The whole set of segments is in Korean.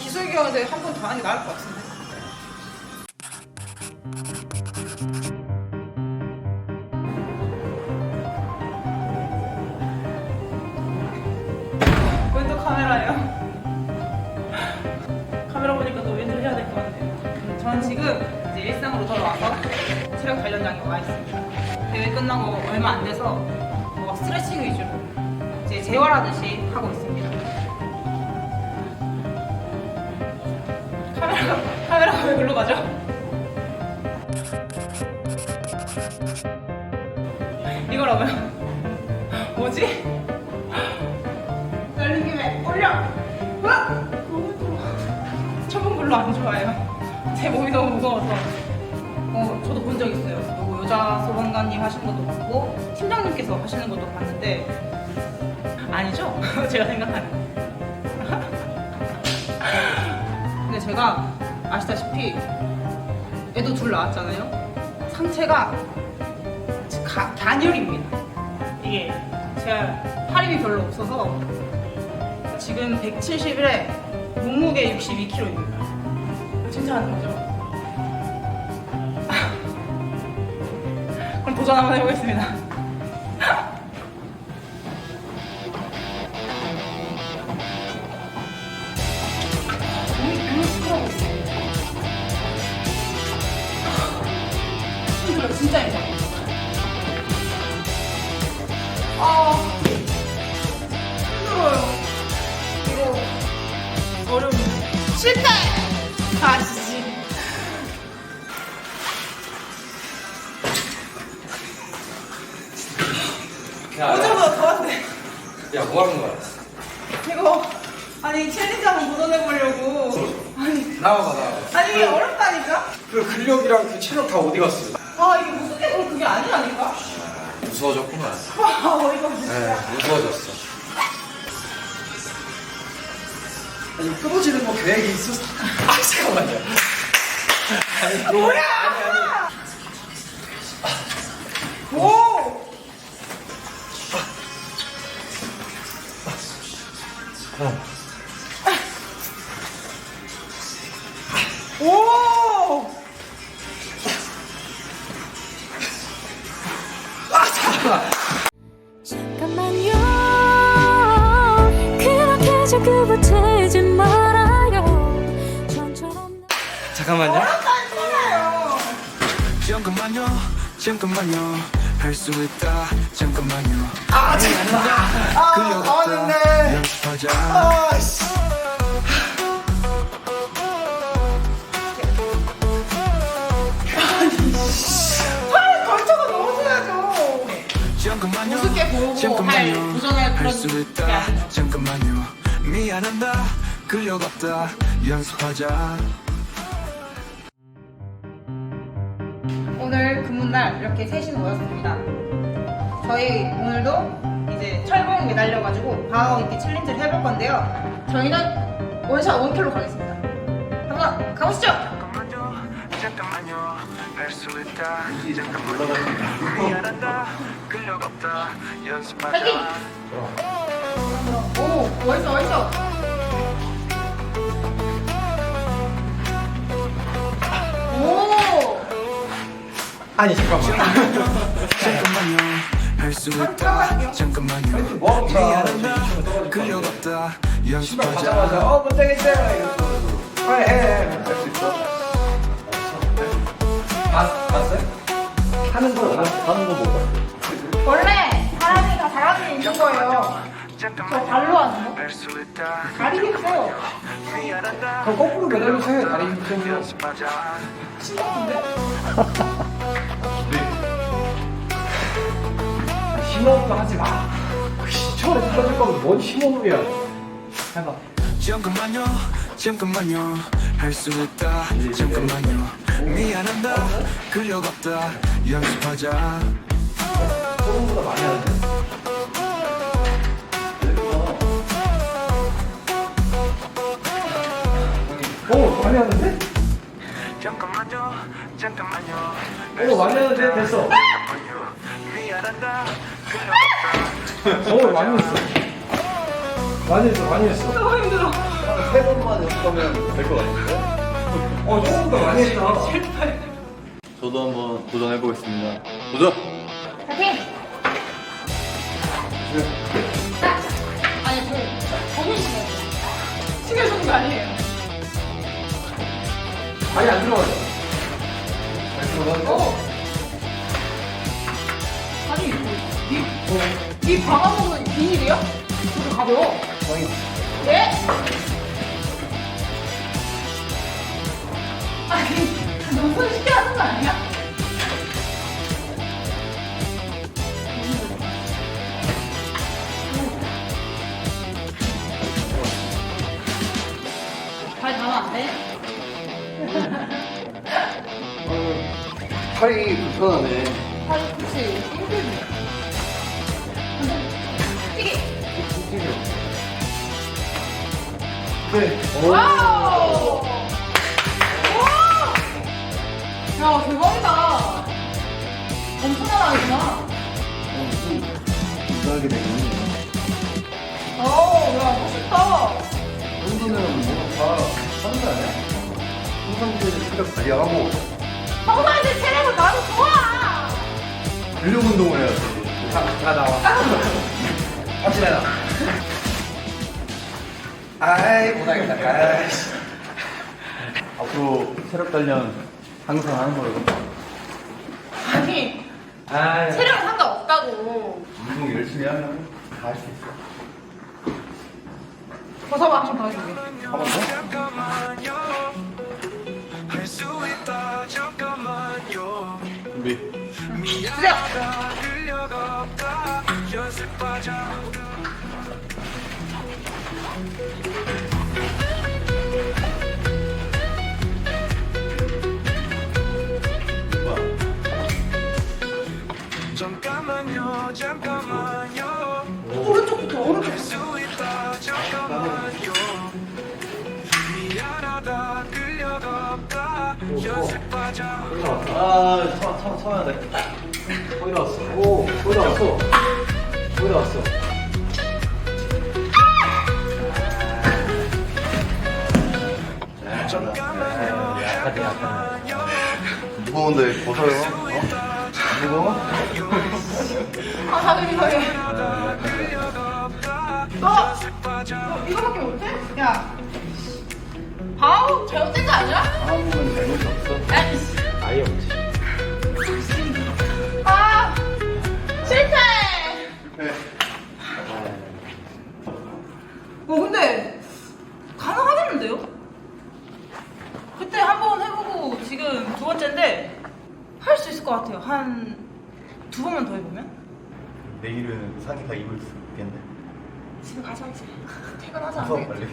기술 기업에서 한 번 더 하는 게 나을 것 같은데. 왜 또 카메라예요? 카메라 보니까 또 왠지 해야 될 것 같네요. 저는 지금 이제 일상으로 돌아와서 체력 단련장에 와 있습니다. 대회 끝나고 얼마 안 돼서 뭐 스트레칭 위주로 이제 재활하듯이 하고 있습니다. 카메라가, 카메라가 왜 글로 가죠? 이거라고요? 뭐지? 열린 김에 올려! 와! 너무 좋아. 처음 별로 안 좋아해요. 제 몸이 너무 무서워서. 어, 저도 본 적 있어요. 누구 여자 소방관님 하시는 것도 봤고, 팀장님께서 하시는 것도 봤는데, 아니죠? 제가 생각하는. 근데 제가 아시다시피 애도 둘 낳았잖아요. 상체가 가, 단열입니다. 이게 제가 팔 힘이 별로 없어서 지금 170에 몸무게 62kg입니다. 진짜 하는 거죠? 그럼 도전 한번 해보겠습니다. 뭐 하는 거야? 이거 아니 챌린지 한번 도전해 보려고. 아니 나와봐, 나와봐. 아니 이게 어렵다니까. 그 근력이랑 그 체력 다 어디 갔어? 아 이게 무슨 게 그게 아니라니까. 무서워졌구만. 아 어이가 없네. 네, 무서워졌어. 아니, 끊어지는 거 계획이 있었어. 아, 잠깐만요. 아니, 뭐야? 잠깐만요. 할 수 있다. 잠깐만요. 아, 잠깐만. 아, 나왔는데. 연습하자. 아, 씨. 잠깐만요. 우습게 보고 할 잠깐만요. 도전할 그런 할수게 있다. 잠깐만요. 미안하다. 끌려갔다. 연습하자 오늘 금운날 이렇게 셋이 모였습니다. 저희 오늘도 이제 철봉 매달려가지고 방어 있기 챌린지를 해볼 건데요. 저희는 원샷 원킬로 가겠습니다. 한번 가보시죠. 잠깐만요 잠깐만요 할수 있다 잠깐만요 미안하다 파이팅! 연습하자 오, 멋있어, 멋있어. 오, 아니, 잠깐만. 잠깐만요 할수 있다 잠깐만요 뭐? 신발 연습하자 가자마자, 어, 못 되겠대. 이러고. 빨리 해. 할수 있어. 봤, 봤어요? 하는 거, 하는 거 보고. 원래 사람이 다 잘하는 게 있는 거예요. 저 발로 하는 거? 있다 다리. 미안하다 그럼 거꾸로 매달려서 해, 다리. 연습하자 신기한데? 심호흡도 하지 마. 처음에 떨어질 거면 뭔 심호흡이야. 해봐. 잠깐만요 잠깐만요 할 수 있다 잠깐만요 미안하다 끌려갔다 연습하자 소금보다 많이 하는데. 오, 많이 하는데? 됐어. 오, 많이 했어. 많이 했어, 많이 했어. 너무 힘들어. 세 번만 연습하면 될 것 같은데? 어 조금 더 많이 했다 실패. 저도 한번 도전해보겠습니다. 도전! 파이팅! 아니, 저, 정민 씨가 신경 쓰는 거 아니에요? 많이 안 들어가죠? 어. 아니, 이, 이 방화복은 비닐이야? 저도 가벼워. 거의 네? 아니, 너무 손 쉽게 하는 거 아니야? 발 닿으면 안 돼? 팔이 불편하네. 발, 그치. 힘들지. 뛰기! 네. 와우! 와! 야, 대박이다. 엄청난 아이구나. 어, 이상하게 되네. 어, 야, 멋있다. 정도는 뭐가 다 하는 거 아니야? 평상시에 체력 관리하고 평소에 체력을 나도 좋아. 근력 운동을 해야지. 다, 다 나와 같이 내놔 아이 못하겠다 아이씨 앞으로 체력 단련 항상 하는 거라고. 아니, 아이 체력은 상관없다고. 운동 열심히 하면 다 할 수 있어. 벗어봐, 한번 더 해줄게. 잠깐만 준비. 없다 연습하자 잠깐만요 잠깐만요 오른쪽부터, 오른쪽. 아, 참, 참, 참아야 돼. 거의 다 왔어 오 거의 다 왔어 거의 다 왔어 약하지 약하지 무거운데 벗어요. 어? 안 무거워? 아, 다들 이상해. 너, 너 이거밖에 못해? 야. 바우 잘못된 거 아니야? 아무건 잘못이 없어. 아이씨. 아예 없지 아, 실패! 네. 어, 근데, 가능하겠는데요? 그때 한 번 해보고 지금 두 번째인데, 할 수 있을 것 같아요. 한 두 번만 더 해보면? 내일은 상의 다 입을 수 있겠네. 집에 가자, 이제. 퇴근하자. 안 무서워. 빨리.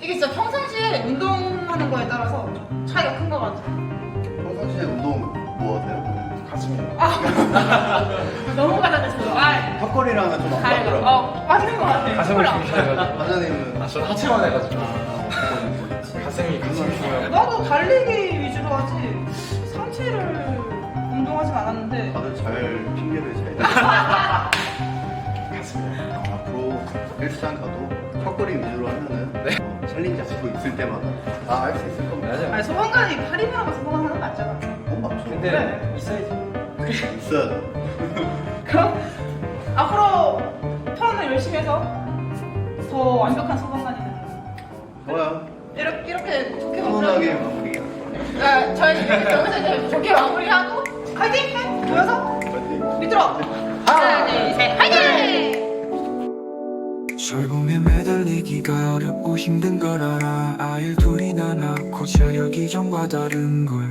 이게 진짜 평상시에 운동하는 거에 따라서 차이가 큰 것 같아. 평상시에 운동 뭐 하세요? 가슴이 너무 가다됐어. 아, 턱걸이랑은 좀안잘 가. 맞더라고. 어, 맞는 것 같아. 가슴을 콜라. 중시해가지고 과장님은 아, 저는 하체만 해가지고 가슴이 가슴이 중요해요 나도 달리기 위주로 하지 상체를 운동하진 않았는데 다들 잘 핑계를 잘 대. 앞으로 헬스장 가도 턱걸이 위주로 하면은 어, 챌린지 잡고 있을 때마다. 아 할 수 있을 겁니다. 맞아요. 아니 소방관이 8인이라고 소방하는 거 맞잖아. 어, 맞죠? 근데 있어야지 있어야 낳고 체력이 전과 다른 걸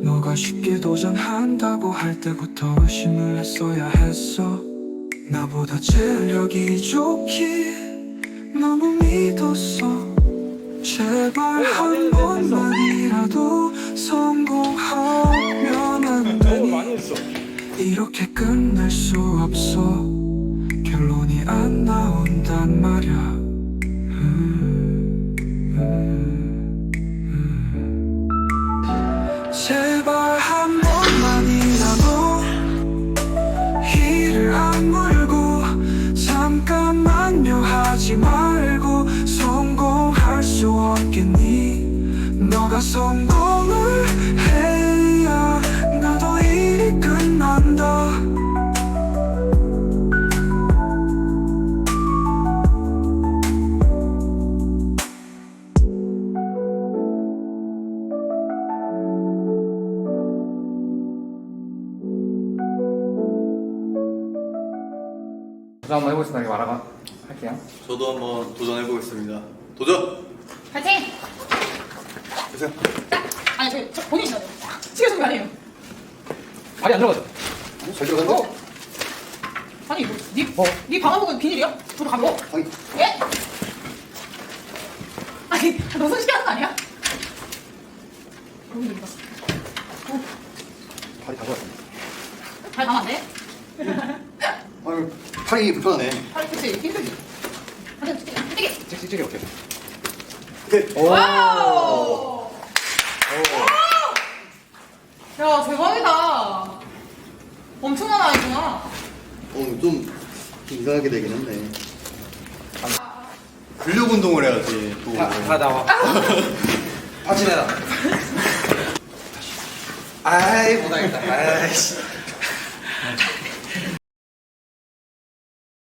너가 쉽게 도전한다고 할 때부터 의심을 했어야 했어. 나보다 체력이 좋기 너무 믿었어. 제발 한 번만이라도 성공하면 안 되니? 이렇게 끝낼 수 없어. 결론이 안 나온단 말야. 음, 성공을 해야 나도 일이 끝난다 한번 해보겠습니다. 말아가 할게요. 저도 한번 도전해 보겠습니다. 도전! 파이팅! 보세요. 아니 저, 저 본인 시나요 찍어준 거 아니에요? 발이 안 들어가죠? 잘 들어간다. 어? 아니 이거 니, 뭐? 니 방화복은 비닐이야? 저도 가보 아니, 예? 아니 너손 시게 하는 거 아니야? 너무 힘들다 팔이 다 좋았어. 잘 가면 안 돼? 아유, 팔이 불편하네. 팔 그치 힘들지 하여튼 뛰게 찍찍찍이 어때요? 오케이. 와우 야 대박이다 엄청난 아이구나 어, 좀, 좀 이상하게 되긴 했네. 근력 운동을 해야지. 또. 다, 다 나와. 바지 내놔. 아이, 못하겠다. 아이씨.